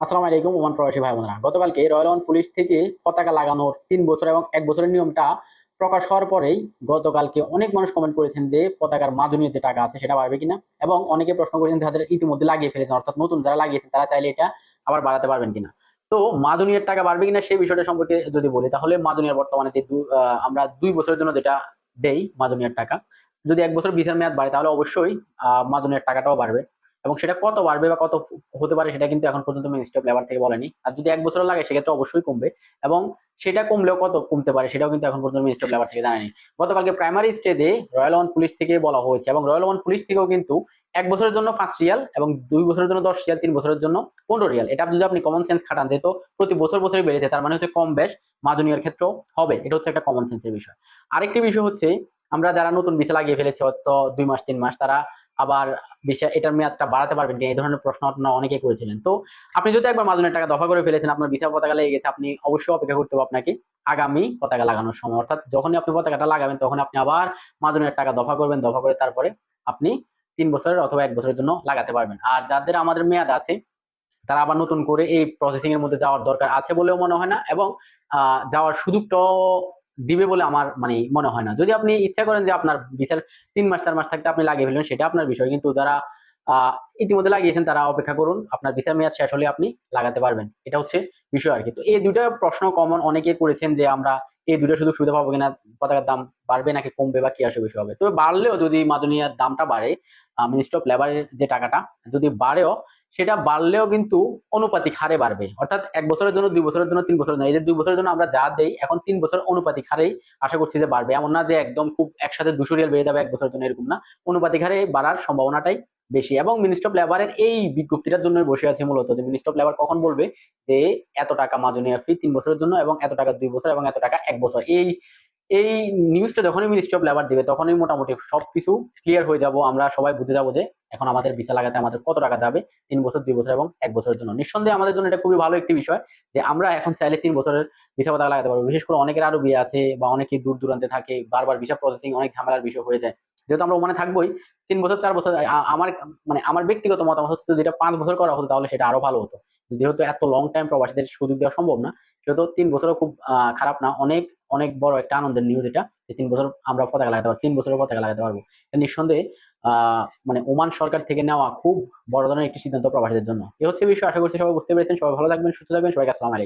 আসসালামু আলাইকুম ওমান প্রবাসী ভাই বোনেরা। গতকালকে রয়্যাল ওয়ান পুলিশ থেকে পতাকা লাগানোর তিন বছর এবং এক বছরের নিয়মটা প্রকাশ হওয়ার পরেই গতকালকে অনেক মানুষ কমেন্ট করেছেন যে পতাকার মাদুনির টাকা আছে সেটা বাড়বে কিনা এবং অনেকে প্রশ্ন করেছেন যাদের ইতিমধ্যে লাগিয়ে ফেলেছেন অর্থাৎ নতুন যারা লাগিয়েছেন তারা চাইলে এটা আবার বাড়াতে পারবেন কিনা। তো মাদুনিয়ার টাকা বাড়বে কিনা সেই বিষয়টা সম্পর্কে যদি বলি তাহলে মাদুনিয়ার বর্তমানে যে আমরা দুই বছরের জন্য যেটা দেই মাদুনিয়ার টাকা যদি এক বছর ভিসার মেয়াদ বাড়ে তাহলে অবশ্যই আহ, মাদুনিয়ার টাকাটাও বাড়বে। এবং সেটা কত বাড়বে বা কত হতে পারে সেটা কিন্তু এখন পর্যন্ত মিনিস্ট্রি অফ লেবার থেকে বলেনি। আর যদি এক বছর লাগে, সেক্ষেত্রে অবশ্যই কমবে। এবং সেটা কমলেও কত কমতে পারে সেটাও কিন্তু এখন পর্যন্ত মিনিস্ট্রি অফ লেবার থেকে জানায়নি। গতকালকে প্রাইমারি স্টেজে রয়্যাল ওয়ান পুলিশ থেকে বলা হয়েছে এবং রয়্যাল ওয়ান পুলিশ থেকেও কিন্তু এক বছরের জন্য পাঁচ রিয়াল এবং দুই বছরের জন্য দশ রিয়াল তিন বছরের জন্য পনেরো রিয়াল এটা যদি আপনি কমন সেন্স খাটান, যেহেতু প্রতি বছর বছরই বেড়েছে তার মানে হচ্ছে কম বেশ মাজুনিয়ার ক্ষেত্রেও হবে। এটা হচ্ছে একটা কমন সেন্সের বিষয়। আরেকটি বিষয় হচ্ছে, আমরা যারা নতুন ভিসা লাগিয়ে ফেলেছি, হয়তো দুই মাস, তিন মাস, তারা আবার বিষয় এটার মেয়াদটা বাড়াতে পারবেন এই ধরনের প্রশ্ন আপনারা অনেকে করেছিলেন। তো আপনি যদি একবার মাজুনের টাকা দফা করে ফেলেছেন, আপনার ভিসা পতাকা লেগে গেছে, আপনি অবশ্যই অপেক্ষা করতে হবে আপনাকে আগামী পতাকা লাগানোর সময়। অর্থাৎ যখনই আপনি পতাকাটা লাগাবেন, তখন আপনি আবার মাজুনের টাকা দফা করবেন, দফা করে তারপরে আপনি তিন বছরের অথবা এক বছরের জন্য লাগাতে পারবেন। আর যাদের আমাদের মেয়াদ আছে, তারা আবার নতুন করে এই প্রসেসিং এর মধ্যে যাওয়ার দরকার আছে বলেও মনে হয় না এবং যাওয়ার সুযোগটাও দিবে বলে আমার মানে মনে হয় না। যদি আপনি ইচ্ছা করেন যে আপনার বিচার তিন মাস চার মাস থাকতে আপনি লাগিয়ে ফেলবেন সেটা আপনার বিষয়। কিন্তু যারা আহ, ইতিমধ্যে লাগিয়েছেন তারা অপেক্ষা করুন আপনার বিচার মেয়াদ শেষ হলে আপনি লাগাতে পারবেন। এটা হচ্ছে বিষয় আর কি। তো এই দুইটা প্রশ্ন কমন অনেকে করেছেন যে আমরা এই দুটো শুধু সুবিধা পাবো কিনা পতাকার দাম বাড়বে নাকি কমবে বা কি আসে বিষয় হবে। তবে বাড়লেও যদি মাদুনিয়ার দামটা বাড়ে মিনিস্ট্রি অফ লেবারের যে টাকাটা যদি বাড়েও সেটা বাড়লেও কিন্তু অনুপাতিক হারে বাড়বে। অর্থাৎ এক বছরের জন্য, দুই বছরের জন্য, তিন বছরের জন্য। এই যে দুই বছরের জন্য আমরা যা দেই, এখন তিন বছর অনুপাতিক হারেই আশা করছি যে বাড়বে। এমন না যে একদম খুব একসাথে দুশো রিয়াল বেড়ে যাবে এক বছরের জন্য, এরকম না। অনুপাতিক হারে বাড়ার সম্ভাবনাটাই বেশি। এবং মিনিস্ট্রি অফ লেবারের এই বিজ্ঞপ্তিটার জন্য বসে আছে মূলত যে মিনিস্ট্রি অফ লেবার কখন বলবে যে এত টাকা মাজনীয় ফি তিন বছরের জন্য এবং এত টাকা দুই বছর এবং এত টাকা এক বছর। এই এই নিউজটা যখনই মিনিস্ট্রি অফ লেবার দিবে, তখনই মোটামুটি সবকিছু ক্লিয়ার হয়ে যাব। আমরা সবাই বুঝে যাব যে এখন আমাদের ভিসা লাগাতে আমাদের কত টাকা যাবে? তিন বছর, দুই বছর এবং এক বছরের জন্য। নিঃসন্দেহে আমাদের জন্য এটা খুবই ভালো একটি বিষয় যে আমরা এখন চাইলে তিন বছরের ভিসা পতাকা লাগাতে পারব। বিশেষ করে অনেকের আরও বিয়ে আছে বা অনেকে দূর দূরান্তে থাকে, বারবার ভিসা প্রসেসিং অনেক ঝামেলার বিষয় হয়ে যায়। যেহেতু আমরা ওখানে থাকবোই, তিন বছর, চার বছর আমার মানে আমার ব্যক্তিগত মতামত হচ্ছে যদি এটা পাঁচ বছর করা হতো তাহলে সেটা আরও ভালো হতো। যেহেতু এত লং টাইম প্রবাসীদের সুযোগ দেওয়া সম্ভব না, সেহেতু তিন বছরও খুব খারাপ না। অনেক অনেক বড় একটা আনন্দের নিউজ এটা যে তিন বছর আমরা পতাকা লাগাতে পারব তিন বছরের পতাকা লাগাতে পারব। নিঃসন্দেহে মানে ওমান সরকার থেকে নেওয়া খুব বড় ধরনের একটি সিদ্ধান্ত প্রবাসীদের জন্য। এ হচ্ছে বিষয়, আশা করছি সবাই বুঝতে পেরেছেন। সবাই ভালো থাকবেন, সুস্থ থাকবেন। সবাইকে আসসালামু